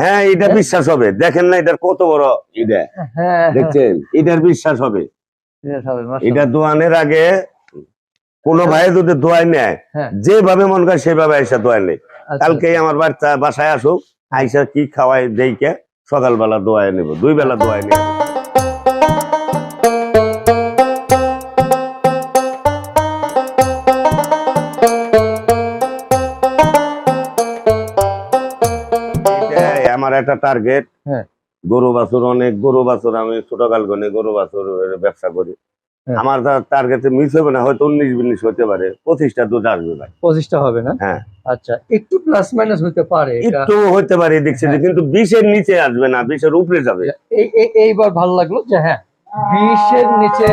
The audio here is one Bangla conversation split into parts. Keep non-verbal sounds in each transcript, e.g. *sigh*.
হ্যাঁ এটা বিশ্বাস হবে। দেখেন না এটার কত বড় এটা হ্যাঁ হ্যাঁ, দেখছেন? এটার বিশ্বাস হবে। এটা দোয়ানের আগে কোন ভাই যদি দোয়াই নেয় হ্যাঁ। যেভাবে মন করে সেভাবে আইসা দোয়াই নেই আচ্ছা, কালকে আমার বাচ্চা বাসায় আসুক আইসা কি খাওয়াই দেইকে সকালবেলা দোয়াই নেব দুই বেলা দোয়াই নেব। আমার একটা টার্গেট হ্যাঁ। গরু বাছুর অনেক গরু বাছুর আমি ছোটকাল গনে গরু বাছুর ব্যবসা করি হ্যাঁ। আমার টার্গেট মিস হবে না হয়তো উনিশ বিনিশ হতে পারে পঁচিশটা দুধ আসবে ভাই পঁচিশটা হবে না হ্যাঁ। আচ্ছা একটু প্লাস মাইনাস হতে পারে একটু হতে পারে দেখছি হ্যাঁ। কিন্তু বিশের নিচে আসবে না বিশের উপরে যাবে এই- এই- এইবার ভালো লাগল যে হ্যাঁ বিশের নিচে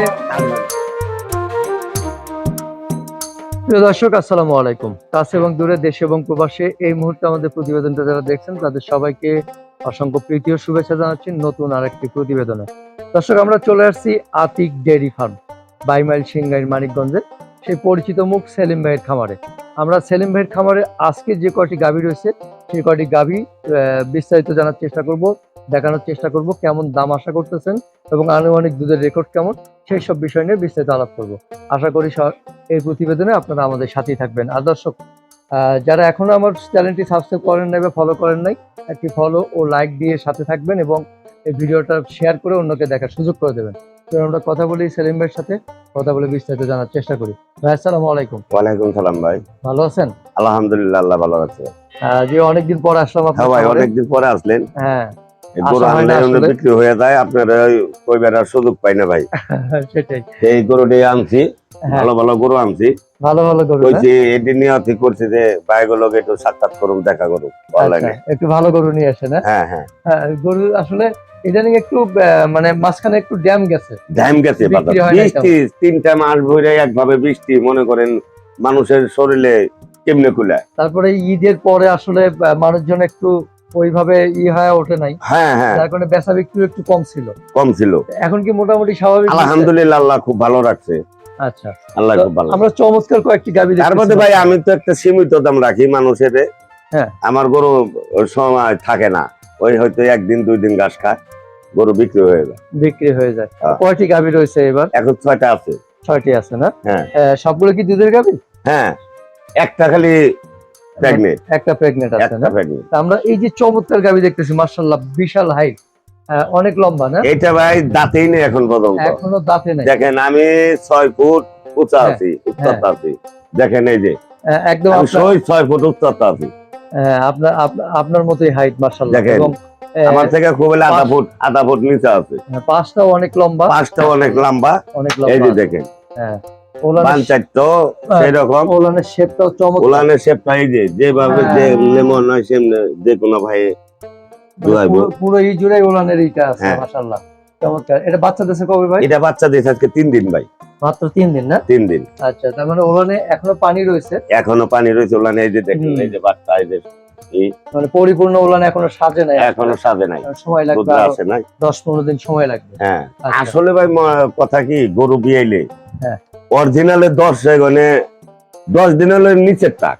প্রিয় দর্শক, আসসালামু আলাইকুম। কাছে এবং দূরে দেশে এবং প্রবাসে এই মুহূর্তে আমাদের প্রতিবেদনটা যারা দেখছেন, তাদের সবাইকে অসংখ্য প্রীতি ও শুভেচ্ছা জানাচ্ছি নতুন আরেকটি প্রতিবেদনে। দর্শক, আমরা চলে আসছি আতিক ডেয়ারি ফার্ম বাইমাইল সিংগাইর মানিকগঞ্জে সেই পরিচিত মুখ সেলিম ভাইয়ের খামারে। আমরা সেলিম ভাইয়ের খামারে আজকে যে কয়টি গাভী রয়েছে, সেই কয়টি গাভী বিস্তারিত জানার চেষ্টা করব। দেখানোর চেষ্টা করব কেমন দাম আশা করতেছেন এবং আনুমানিক দুধের রেকর্ড কেমন সেই সব বিষয় নিয়ে বিস্তারিত আলাপ করব। আশা করি এই প্রতিবেদনে আপনারা আমাদের সাথেই থাকবেন। আর দর্শক যারা এখনও আমার চ্যানেলটি সাবস্ক্রাইব করেন নাই বা ফলো করেন নাই একটি ফলো ও লাইক দিয়ে সাথে থাকবেন এবং এই ভিডিওটা শেয়ার করে অন্যকে দেখার সুযোগ করে দেবেন। তো আমরা কথা বলি সেলিম ভাইয়ের সাথে কথা বলে বিস্তারিত জানার চেষ্টা করি। ভাই আসসালামু আলাইকুম। ওয়ালাইকুম সালাম ভাই। ভালো আছেন? আলহামদুলিল্লাহ আল্লাহ ভালো আছে। যে অনেকদিন পর আসলাম আপনার হ্যাঁ ভাই অনেকদিন পরে আসলেন। হ্যাঁ। গরু আনলে আসলে। বিক্রি হয়ে যায় আপনার ওই বেড়ার সুযোগ পাই না ভাই। *laughs* সেটাই। এই গরুটি আনছি ভালো ভালো গরু আনছি। ভালো ভালো গরু কইছি এটি নিয়ে ঠিক করছি যে ভাইগুলোকে একটু সাক্ষাৎ করুন দেখা করুন অনলাইনে একটু ভালো গরু নিয়ে আসেন? হ্যাঁ? হ্যাঁ গরু আসলে ইদানিং একটু মানে মাঝখানে একটু ড্যাম গেছে। ধ্যান গেছে। বৃষ্টি তিনটা মাস ভরে একভাবে বৃষ্টি মনে করেন মানুষের শরীরে কেমনে কুলায় তারপরে ঈদের পরে আসলে মানুষজন একটু ওইভাবে ই হয়ে ওঠে নাই। হ্যাঁ হ্যাঁ। যার কারণে বেচা বিক্রি একটু কম ছিল। কম ছিল। এখন কি মোটামুটি স্বাভাবিক আলহামদুলিল্লাহ আল্লাহ খুব ভালো রাখছে। আচ্ছা। আল্লাহ খুব ভালো আমরা চমৎকার কয়েকটি গাবি তার মধ্যে ভাই আমি তো একটা সীমিত দাম রাখি মানুষের। হ্যাঁ। আমার গরু সময় থাকে না। ওই হয়তো একদিন দুই দিন ঘাস খায় গরু বিক্রি হয়ে যায়। বিক্রি হয়ে যায়। হ্যাঁ। কয়টি গাবি রয়েছে এবার? এখন ছয়টা আছে। ছয়টি আছে না? হ্যাঁ। সবগুলো কি দুধের গাবি হ্যাঁ। একটা খালি প্রেগনেন্ট একটা প্রেগনেন্ট আছে না? আমরা এই যে চমৎকার গাবি দেখতেছি মার্শাল্লাহ বিশাল হাইট অনেক লম্বা না? এটা ভাই দাঁতেই নেই এখন পর্যন্ত। এখনও দাঁতে নাই। দেখেন আমি ফুট উঁচা হ্যাঁ, আছি উচ্চতা আছি। দেখেন এই যে একদম আমি ছয় ছয় ফুট উচ্চতা আছি। হ্যাঁ, আপনার আপনার মতোই হাইট দেখেন, এবং আমার থেকে খুব হলে আধা ফুট আধা ফুট নিচে আছে। পাঁচটাও অনেক লম্বা। পাঁচটা অনেক লম্বা। অনেক এই লম্বা যে দেখেন। হ্যাঁ। ওলানের পাঞ্চায়েত সেরকম। ওলানের শেপটাও চমৎকার। উলানের শেপটা এই যে যেভাবে যে হ্যাঁ। লেমন হয় সেমনি যে কোনো ভাই মানে। পুরো- এই জুড়ে ওলানের এইটা আছে হ্যাঁ। মাশাল্লাহ চমৎকার। এটা বাচ্চা দেশে কবে ভাই? এটা বাচ্চা দিয়েছে আজকে তিন দিন ভাই। মাত্র তিন দিন না? তিন দিন। আচ্ছা তার মানে ওলানে এখনও পানি রয়েছে? এখনও পানি রয়েছে উলানে এই যে দেখেন। এই যে বাচ্চা এই যে মানে পরিপূর্ণ ওলানে এখনও সাজে নাই এখনও সাজে নাই। সময় লাগবে আছে নাই। দশ পনেরো দিন সময় লাগবে। হ্যাঁ। আচ্ছা। আসলে ভাই কথা কি গরু বিয়াইলে হ্যাঁ। অরিজিনালে দশ মানে দশ দিন হলে নিচের টাক।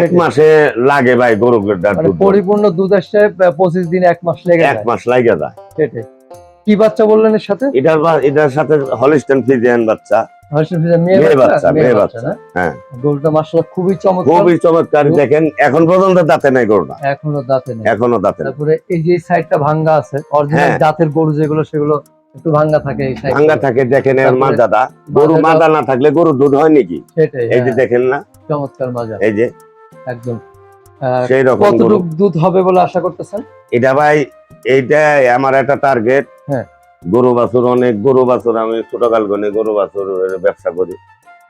এক মাসে লাগে ভাই গরু মানে পরিপূর্ণ দুধ আসছে পঁচিশ দিন এক মাস লেগে এক মাস লাগে যায়। কি বাচ্চা বললেন এর সাথে? এটার এটার সাথে হলিস্টান ফিজিয়ান বাচ্চা। হ্যাঁ। খুবই চমৎকার। খুবই চমৎকার দেখেন এখন পর্যন্ত দাঁতে নাই গরুটা। এখনও দাঁতে নেই। এখনও দাঁতে নাই। তারপরে এই যে সাইডটা ভাঙ্গা আছে অরিজিনাল হ্যাঁ। গরু যেগুলো সেগুলো একটু ভাঙ্গা থাকে ভাঙ্গা থাকে দেখেন এর মাজাটা। গরু মাজা না থাকলে গরু দুধ হয় নাকি? সেটাই এই যে হ্যাঁ, দেখেন না। চমৎকার মাজা এই যে। একদম। সেই রকম কতটুকু দুধ হবে বলে আশা করতেছেন? এটা ভাই এইটা আমার একটা টার্গেট হ্যাঁ। গরু বাছুর অনেক গরু বাছুর আমি ছোটকাল গনে গরু বাছুর ব্যবসা করি।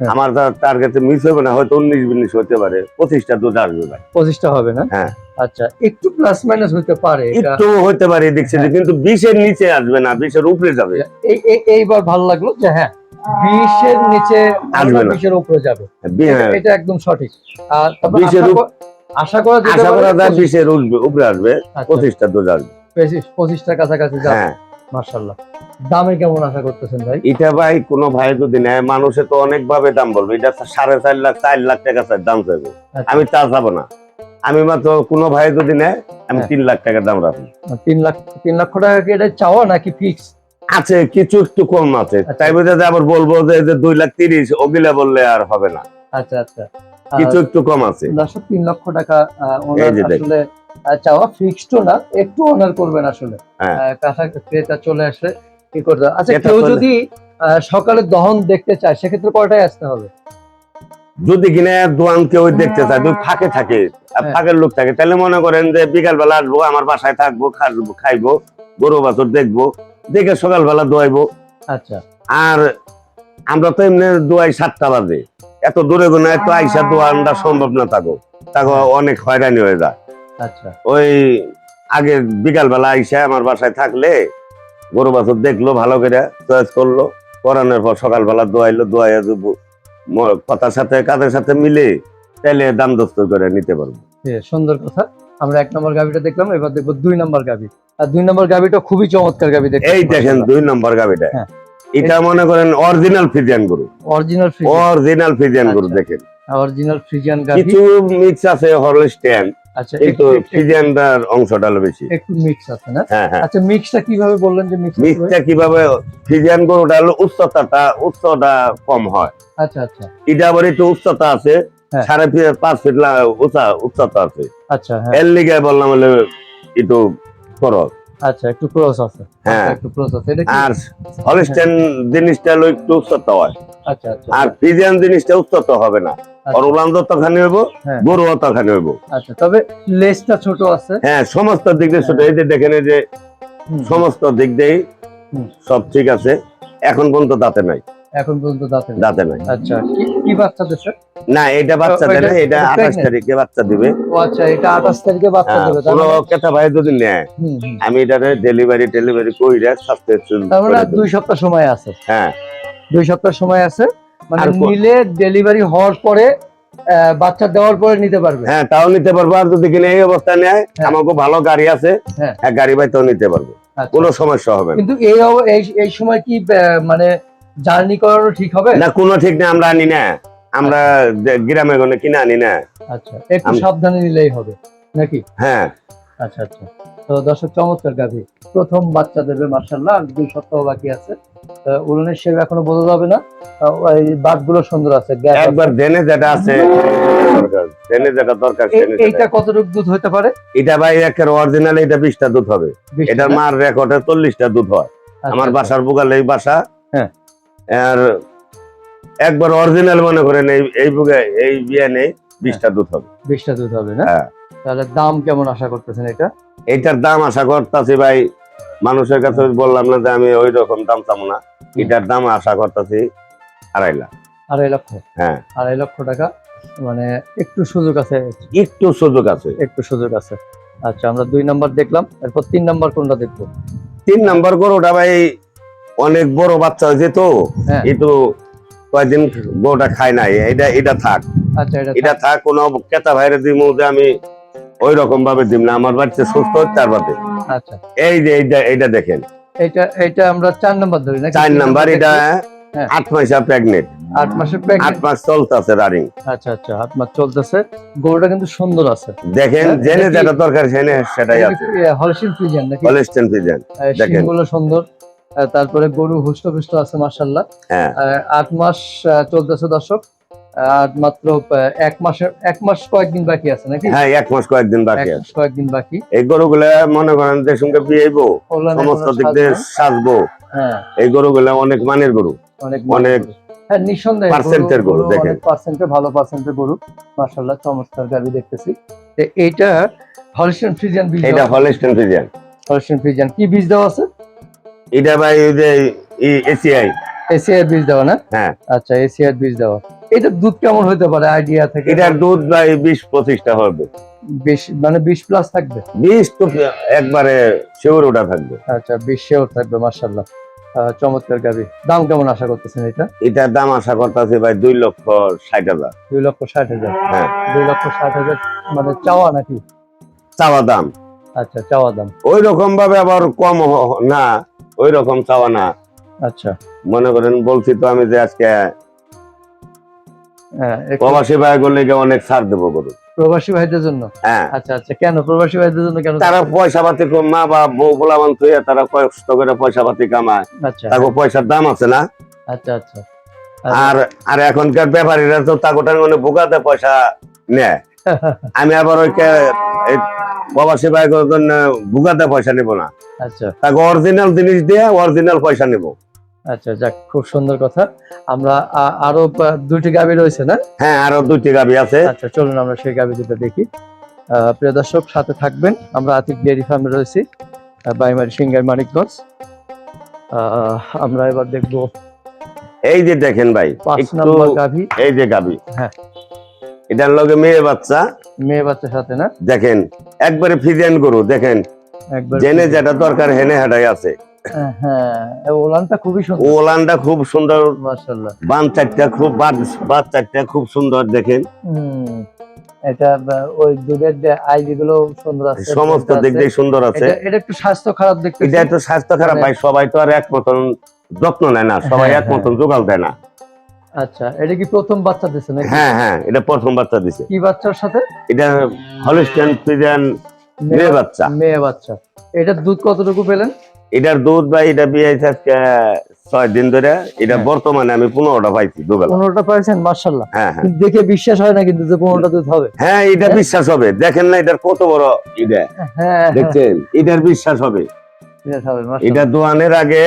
আমার টার্গেট মিস হবে না হয়তো উনিশ বিনিশ হতে পারে পঁচিশটা দুধ আসবে ভাই পঁচিশটা হবে না? হ্যাঁ। আচ্ছা একটু প্লাস মাইনাস হতে পারে এটা? একটু হতে পারে দেখছি হ্যাঁ। কিন্তু বিশের নিচে আসবে না বিশের উপরে যাবে। এই এই- এইবার ভালো লাগল যে হ্যাঁ বিশের নিচে আসবে না। বিশের উপরে যাবে। এটা- হ্যাঁ, একদম সঠিক। আর বিশের আশা কর- আশা করা যায় বিশের উপরে আসবে আচ্ছা, পঁচিশটা দুধ আসবে পঁচিশ- পঁচিশটার কাছাকাছি যাবে। হ্যাঁ। মার্শাল্লাহ দামে কেমন আশা করতেছেন ভাই? এটা ভাই কোনো ভাই যদি নেয় মানুষে তো অনেক ভাবে দাম বলবে। এটা সাড়ে চার লাখ চার লাখ টাকা চাই দাম চাইবে। আচ্ছা, আমি তা যাব না। আমি মাত্র কোনো ভাই যদি নেয় আমি হ্যাঁ। তিন লাখ টাকার দাম রাখি তিন লাখ তিন লক্ষ টাকা কি এটা চাওয়া নাকি ফিক্স আছে কিছু একটু কম আছে। আচ্ছা। তাই বুঝে আবার বলব যে দুই লাখ তিরিশ ওগুলা বললে আর হবে না। আচ্ছা আচ্ছা। কিছু একটু কম আছে। দর্শক তিন লক্ষ টাকা। আসলে চাওয়া ফিক্সড না একটু অনার করবেন আসলে। হ্যাঁ। কাঁচা ক্রেতা চলে আসলে কি করতে হবে? আচ্ছা কেউ যদি সকালে দহন দেখতে চায় সেক্ষেত্রে কয়টায় আসতে হবে? যদি কিনা দোয়ান কেউ দেখতে চায় যদি ফাঁকে থাকে আর হ্যাঁ। ফাঁকের লোক থাকে তাহলে মনে করেন যে বিকাল বেলা আসব আমার বাসায় থাকব খাসবো খাইবো গরু বাছর দেখব দেখে সকালবেলা দোয়াইবো। আচ্ছা। আর আমরা তো এমনি দোয়াই সাতটা বাজে। এত দূরে গুণে এত আইসা দোয়ানটা সম্ভব না থাকো তাকে অনেক হয়রানি হয়ে যায়। আচ্ছা। ওই আগে বিকাল বেলা আইসা আমার বাসায় থাকলে গরু বাছর দেখল ভালো করে চয়েস করল করানোর পর সকালবেলা দোয়াইলো দোয়াইয়া ম- কথার সাথে কাজের সাথে মিলে তাইলে দাম দস্ত করে নিতে পারব। সুন্দর কথা। আমরা এক নম্বর গাবিটা দেখলাম এবার দেখব দুই নম্বর গাবি আর দুই নম্বর গাবিটা খুবই চমৎকার গাবি দেখতে এই দেখেন দুই নম্বর গাবিটা হ্যাঁ। এটা মনে করেন অরিজিনাল ফিজিয়ান গরু। অরিজিনাল অরিজিনাল ফিজিয়ান গরু আচ্ছা। দেখেন। অরিজিনাল ফ্রিজিয়ান গাবি কিছু মিক্স আছে হরলিস্টিয়ান আচ্ছা কিন্তু ফিজিয়ানটার অংশটা হলো বেশি। একটু মিক্স আছে না? হ্যাঁ হ্যাঁ। আচ্ছা মিক্সটা কীভাবে বললেন যে মিক্স মিক্সটা কীভাবে ফিজিয়ান গরুটা হলো উচ্চতাটা উচ্চতা কম হয়। আচ্ছা আচ্ছা। এটা আবার একটু উচ্চতা আছে হ্যাঁ। সাড়ে পাঁচ ফিট উঁচা উচ্চতা আছে। আচ্ছা এর লিগে বললাম হলে একটু খরচ আচ্ছা একটু ক্রস আছে। হ্যাঁ। আচ্ছা, একটু ক্রস আছে। আর হলিস্টেন জিনিসটা হলো একটু উচ্চতা হয়। আর জিনিসটা হবে না। আচ্ছা। আর উলান তখানি হইব। তখানি হইব। আচ্ছা তবে লেজটা ছোট আছে। হ্যাঁ সমস্ত দিক দিয়ে ছোট। এই যে দেখেন যে সমস্ত দিক দিয়েই সব ঠিক আছে। এখন পর্যন্ত দাঁতে নাই। এখন পর্যন্ত দাঁতে দাঁতে নাই। আচ্ছা কি কি বাচ্চা দেশে? না এটা বাচ্চা ও, দেয় না এটা- এটা এটা আঠাশ pregnant? তারিখে বাচ্চা দিবে। ও আচ্ছা এটা আঠাশ তারিখে বাচ্চা হ্যাঁ, দেবে মানে- ভাই যদি নেয়। আমি এটারে ডেলিভারি ডেলিভারি কইরা তার মানে দুই সপ্তাহ সময় আছে। হ্যাঁ। দুই সপ্তাহ সময় আছে। মানে নিলে ডেলিভারি হওয়ার পরে বাচ্চা দেওয়ার পরে নিতে পারবে। হ্যাঁ তাও নিতে পারব। আর যদি কিনে এই অবস্থায় নেয় হ্যাঁ। আমাকে ভালো গাড়ি আছে হ্যাঁ। গাড়ি বাইতেও নিতে পারব। আচ্ছা। কোনো সমস্যা হবে কিন্তু এই এই সময় কি মানে জার্নি করানো ঠিক হবে? না কোনো ঠিক না আমরা আনি না। আমরা গ্রামে গনে কিনে আনি না। আচ্ছা একটু সাবধানে নিলেই হবে নাকি? হ্যাঁ। আচ্ছা আচ্ছা। তো দর্শক চমৎকার গাভী। প্রথম বাচ্চা দেবে মার্শাল্লাহ দুই সপ্তাহ বাকি আছে। উলনের শেপ এখনও বোঝা যাবে না। আহ, ওই বাটগুলো সুন্দর আছে একবার দেনে যেটা আছে দরকার। যেটা দরকার এইটা কতটুকু দুধ হতে পারে? এটা ভাই একের অরিজিনাল এটা বিশটা দুধ হবে। এটার মার রেকর্ডে চল্লিশটা দুধ হয়। আচ্ছা, আমার আচ্ছা। বাসার বুকালে এই বাসা। হ্যাঁ। আর একবার অরিজিনাল মনে করেন এই এই বুকে এই বিয়ে নেই বিশটা দুধ হবে। বিশটা দুধ হবে না? হ্যাঁ। তাহলে দাম কেমন আশা করতেছেন এটা? দাম আশা করতেছি ভাই মানুষের কাছে বললাম না যে আমি ওই রকম দাম চাবো না। এটার দাম আশা করতেছি আড়াই লাখ। আড়াই লক্ষ? হ্যাঁ। আড়াই লক্ষ টাকা? মানে একটু সুযোগ আছে? একটু সুযোগ আছে। একটু সুযোগ আছে। আচ্ছা আমরা দুই নাম্বার দেখলাম। এরপর তিন নাম্বার কোনটা দেখব? তিন নাম্বার গরুটা ভাই অনেক বড় বাচ্চা হয়েছে তো। হ্যাঁ। একটু কয়েকদিন গরুটা খায় নাই। এটা এটা থাক। আচ্ছা এটা থাক। কোনো কেতা ভাইরে দিব যে আমি ওই রকম ভাবে দিব না। আমার বাড়িতে সুস্থ হচ্ছে তার বাদে আচ্ছা। এই যে এইটা এইটা দেখেন। এটা এটা আমরা চার নাম্বার ধরি না চার নাম্বার এটা হ্যাঁ। আট মাসা প্রেগনেন্ট আট মাসের আট মাস চলতেছে রানিং আচ্ছা আচ্ছা আট মাস চলতেছে। গরুটা কিন্তু সুন্দর আছে। দেখেন হ্যাঁ, জেনে যেটা দরকার সেনে সেটাই আছে। হলসিন ফ্রিজিয়ান নাকি? হলিস্টেন ফিজেন দেখেন। গুলো সুন্দর। তারপরে গরু হুষ্ট আছে মার্শাল্লাহ হ্যাঁ। আট মাস চলতেছে দর্শক। আর মাত্র এক মাসের এক মাস কয়েকদিন বাকি আছে নাকি? হ্যাঁ এক মাস কয়েকদিন বাকি আছে। কয়েকদিন বাকি। এই গরুগুলা মনে করেন যে সঙ্গে বিয়েবো সমস্ত দিক দিয়ে সাজবো? হ্যাঁ। এই গরুগুলা অনেক মানের গরু। অনেক অনেক। হ্যাঁ নিঃসন্দেহে এর গরু, দেখেন। পার্সেন্টে ভালো পার্সেন্টের গরু। মার্শাল্লাহ চমৎকার গাড়ি দেখতেছি। এইটা হলস্টেন ফ্রিজিয়ান বীজ এটা হলিস্টেন ফিজিয়ান হলস্টেন ফ্রিজিয়ান কি বীজ দেওয়া আছে? এটা ভাই ওই যে এসিআই। এসিআর বীজ দেওয়া না? হ্যাঁ। আচ্ছা এসিআর বীজ দেওয়া। এটা দুধ কেমন হতে পারে আইডিয়া থেকে? এটার দুধ ভাই বিশ পঁচিশটা হবে। বেশ মানে বিশ প্লাস থাকবে? বিশ তো একবারে শিওর ওটা থাকবে। আচ্ছা বিশ শেওর থাকবে মার্শাল্লাহ চমৎকার গাবি। দাম কেমন আশা করতেছেন এটা? এটার দাম আশা করতেছে ভাই দুই লক্ষ ষাট হাজার। দুই লক্ষ ষাট হাজার? হ্যাঁ। দুই লক্ষ ষাট হাজার মানে চাওয়া নাকি? চাওয়া দাম। আচ্ছা চাওয়া দাম। ওই রকম ভাবে আবার কম না ওই রকম চাওয়া না। আচ্ছা। মনে করেন বলছি তো আমি যে আজকে প্রবাসী ভাই গেলে অনেক ছাড় দেবো গরু? প্রবাসী ভাইদের জন্য? হ্যাঁ। আচ্ছা আচ্ছা কেন? প্রবাসী ভাইদের জন্য কেন তারা পয়সা পাতি মা বা বউ তারা কষ্ট করে পয়সা পাতি কামায়। আচ্ছা। তাকে পয়সার দাম আছে না? আচ্ছা আচ্ছা। আর আর এখনকার ব্যাপারীরা তো তাকে মানে বোকাতে পয়সা নেয়। *laughs* আমি আবার ওই প্রবাসী ভাই জন্য বুকাতে পয়সা নিব না। আচ্ছা। তাকে অরিজিনাল জিনিস দিয়ে অরিজিনাল পয়সা নিব। আচ্ছা যাক খুব সুন্দর কথা। আমরা আরও আ, দুইটি গাবি রয়েছে না? হ্যাঁ আরও দুইটি গাবি আছে। আচ্ছা চলুন আমরা সেই গাবি দুটো দেখি প্রিয় দর্শক সাথে থাকবেন। আমরা আতিক ডেয়ারি ফার্মে রয়েছি বাইমারি সিঙ্গার মানিকগঞ্জ। আমরা এবার দেখব এই যে দেখেন ভাই পাঁচ নম্বর গাভি। এই যে গাবি হ্যাঁ। এটার লগে মেয়ে বাচ্চা। মেয়ে বাচ্চার সাথে না? দেখেন একবারে ফিজেন গরু দেখেন। একবার জেনে যেটা দরকার হেনে হেটাই আছে। হ্যাঁ ওলানটা খুবই সুন্দর। ওলানটা খুব সুন্দর। মাশাআল্লাহ। বান চারটা খুব বাদ চারটা খুব সুন্দর দেখেন। এটা ওই দুধের যে আইডি সুন্দর আছে সমস্ত দিক দিয়ে সুন্দর আছে। এটা- এটা একটু স্বাস্থ্য খারাপ দেখতে এটা একটু স্বাস্থ্য খারাপ মানে- ভাই সবাই তো আর এক মতন যত্ন নেয় না সবাই হ্যাঁ, এক মতন জোগাল দেয় না। আচ্ছা এটা কি প্রথম বাচ্চা দিছে নাকি? হ্যাঁ হ্যাঁ এটা প্রথম বাচ্চা দিছে। কি বাচ্চার সাথে? এটা হলিস্টেন ফ্রিজিয়ান মেয়ে বাচ্চা। মেয়ে বাচ্চা। এটার দুধ কতটুকু পেলেন? এটার দুধ ভাই এটা বিয়ে আজকে ছয় দিন ধরে এটা হ্যাঁ। বর্তমানে আমি পনেরোটা পাইছি দুবেলা। পনেরোটা পাইছেন মার্শাল্লাহ হ্যাঁ হ্যাঁ। দেখে বিশ্বাস হয় না কিন্তু যে পনেরোটা দুধ হবে। হ্যাঁ এটা বিশ্বাস হবে। দেখেন না এটার কত বড় এটা হ্যাঁ। হ্যাঁ, দেখছেন? এটার বিশ্বাস হবে। এটা দোয়ানের আগে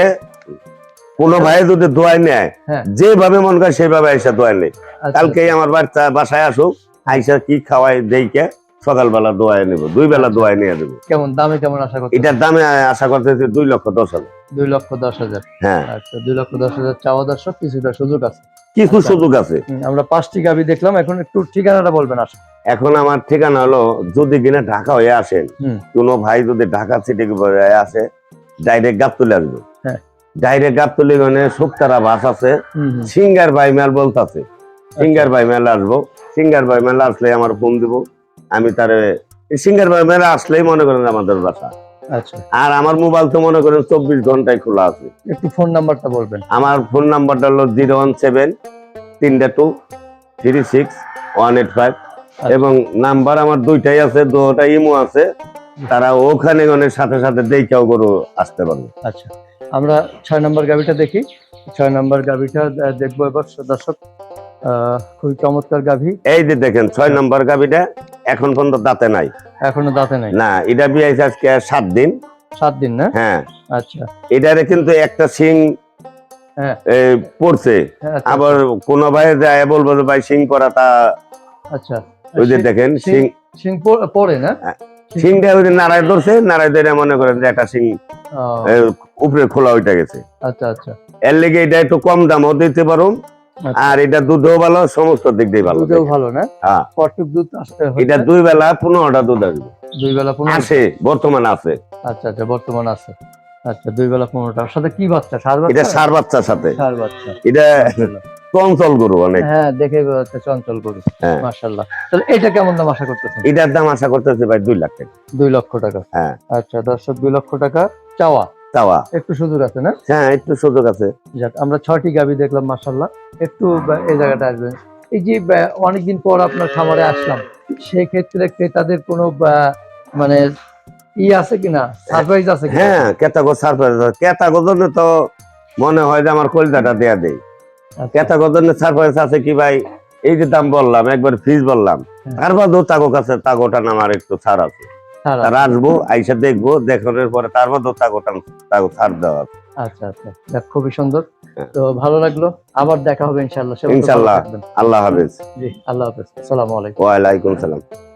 কোন ভাই যদি দোয়াই নেয়। হ্যাঁ। যেভাবে মন করে সেভাবে আইসা দোয়াই নেই আচ্ছা, কালকেই আমার বাচ্চা বাসায় আসুক আইসা কি খাওয়াই দেইকে। সকালবেলা দোয়াই নেব দুই বেলা দোয়াই নিয়ে দেবো। কেমন দামে কেমন আশা করতে এটার দামে আশা করতেছি দুই লক্ষ দশ হাজার। দুই লক্ষ দশ হাজার? হ্যাঁ। আচ্ছা দুই লক্ষ দশ হাজার চাওয়া দর্শক কিছুটা সুযোগ আছে। কিছু আচ্ছা। সুযোগ আছে। আমরা পাঁচটি গাবি দেখলাম এখন একটু ঠিকানাটা বলবেন আসুন এখন আমার ঠিকানা হলো যদি কিনা ঢাকা হয়ে আসেন। কোনো ভাই যদি ঢাকা সিটি আসে ডাইরেক্ট গাবতলি আসবে। হ্যাঁ। ডাইরেক্ট তুলে মানে শুক্তারা বাস আছে। সিঙ্গার বাই মেল বলতেছে। সিঙ্গার বাই মেল আসব সিঙ্গার বাই মেল আসলে আমার ফোন দিব। আমি তার সিঙ্গার মেল আসলেই মনে করেন আমাদের বাসা। আচ্ছা। আর আমার মোবাইল তো মনে করেন চব্বিশ ঘন্টায় খোলা আছে। একটু ফোন নাম্বারটা বলবেন। আমার ফোন নাম্বারটা হলো জিরো ওয়ান সেভেন তিনটা two three six one eight five. এবং নাম্বার আমার দুইটাই আছে দুটা ইমো আছে। তারা ওখানে ওখানে সাথে সাথে দেখেও গরু আসতে পারবে। আচ্ছা। আমরা ছয় নম্বর গাবিটা দেখি। ছয় নম্বর গাবিটা দেখব এবার দর্শক। খুবই চমৎকার গাভি। এই যে দেখেন ছয় নম্বর গাবিটা এখন পর্যন্ত দাঁতে নাই। এখনও দাঁতে নাই? না এটা আজকে সাত দিন। সাত দিন না? হ্যাঁ। আচ্ছা। এটারে কিন্তু একটা সিং হ্যাঁ। পড়ছে। হ্যাঁ, আচ্ছা, আবার কোন ভাই যায় বলব যে ভাই সিং পরা তা আচ্ছা। ওই যে দেখেন সিং- সিং সিং পো- পরে না? হ্যাঁ। সিংটা ওই যে নাড়ায় ধরছে নাড়ায় ধরে মনে করেন যে একটা সিং উপরে খোলা ওইটা গেছে। আচ্ছা আচ্ছা। এর লেগে এটা একটু কম দামও দিতে পারো। আর এটা দুধও ভালো সমস্ত দিক দিয়ে ভালো দুধেও ভালো না? হ্যাঁ। কটুক দুধ আসতে হচ্ছে? এটা দুই বেলা পনেরোটা দুধ আসবে। দুই বেলা পনেরো আছে বর্তমান আছে। আচ্ছা আচ্ছা বর্তমান আছে। আচ্ছা দুই বেলা পনেরোটা। সাথে কি বাচ্চা? সার এটা বাচ্চা সার বাচ্চার সাথে। সার বাচ্চা। এটা চঞ্চল গরু অনেক। হ্যাঁ দেখে চঞ্চল গরু। হ্যাঁ। মাশাল্লাহ তাহলে এটা কেমন দাম আশা করতেছেন? এটার দাম আশা করতেছে ভাই দুই লাখ টাকা। দুই লক্ষ টাকা। হ্যাঁ। আচ্ছা দর্শক দুই লক্ষ টাকা চাওয়া। চাওয়া। একটু সুযোগ আছে না? হ্যাঁ একটু সুযোগ আছে। যাক আমরা ছয়টি গাবি দেখলাম মাশাল্লাহ একটু এই জায়গাটা আসবেন। এই যে অনেকদিন পর আপনার খামারে আসলাম সেক্ষেত্রে ক্রেতাদের কোনো মানে ই আছে কিনা? সারপ্রাইজ আছে হ্যাঁ কেতাগো সারপ্রাইজ কেতাগো জন্য তো মনে হয় যে আমার কলজাটা দেয়া দেই। আচ্ছা, কেতাগো জন্য সারপ্রাইজ আছে কি ভাই? এই যে দাম বললাম একবার ফিস বললাম। হ্যাঁ। তার বাদেও তাগো কাছে তাগোটা আমার একটু ছাড় আছে। তারা আসব আইসা দেখব দেখানোর পরে তার মধ্যে তাগোটা তাগো ছাড় দেওয়া আছে। আচ্ছা আচ্ছা। যাক, খুবই সুন্দর। হ্যাঁ। তো ভালো লাগল। আবার দেখা হবে ইনশাল্লাহ ইনশাল্লাহ। আল্লাহ হাফেজ। জি আল্লাহ হাফেজ। আসসালামু আলাইকুম। ওয়ালাইকুম সালাম।